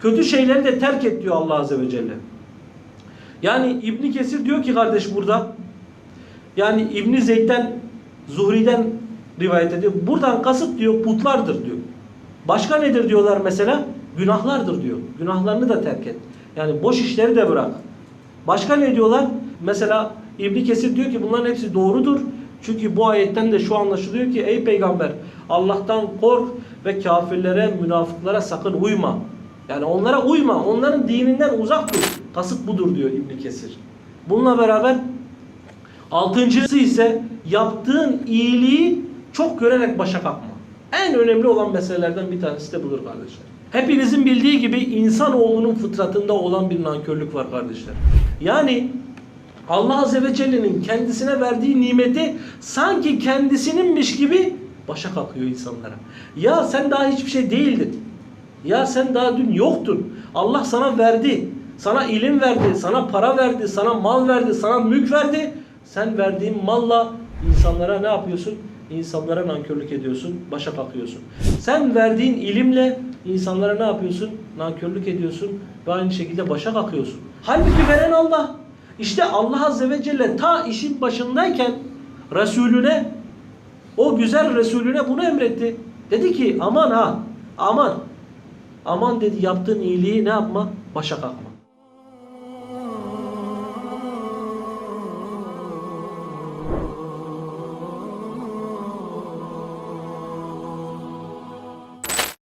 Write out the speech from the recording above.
Kötü şeyleri de terk et diyor Allah Azze ve Celle. Yani İbni Kesir diyor ki kardeş burada yani İbni Zeyd'den Zuhri'den rivayet ediyor. Buradan kasıt diyor putlardır diyor. Başka nedir diyorlar mesela? Günahlardır diyor. Günahlarını da terk et. Yani boş işleri de bırak. Başka ne diyorlar? Mesela İbni Kesir diyor ki bunların hepsi doğrudur. Çünkü bu ayetten de şu anlaşılıyor ki ey peygamber Allah'tan kork ve kafirlere, münafıklara sakın uyma. Yani onlara uyma. Onların dininden uzak dur. Kasıt budur diyor İbni Kesir. Bununla beraber altıncısı ise yaptığın iyiliği çok görerek başa kalkma. En önemli olan meselelerden bir tanesi de budur kardeşler. Hepinizin bildiği gibi insanoğlunun fıtratında olan bir nankörlük var kardeşler. Yani Allah Azze ve Celle'nin kendisine verdiği nimeti sanki kendisininmiş gibi başa kalkıyor insanlara. Ya sen daha hiçbir şey değildin. Ya sen daha dün yoktun. Allah sana verdi. Sana ilim verdi, sana para verdi, sana mal verdi, sana mülk verdi. Sen verdiğin malla insanlara ne yapıyorsun? İnsanlara nankörlük ediyorsun, başa kalkıyorsun. Sen verdiğin ilimle insanlara ne yapıyorsun? Nankörlük ediyorsun ve aynı şekilde başa kalkıyorsun. Halbuki veren Allah. İşte Allah Azze ve Celle ta işin başındayken Resulüne o güzel Resulüne bunu emretti. Dedi ki aman ha aman. Aman dedi yaptığın iyiliği ne yapma? Başa kalkma.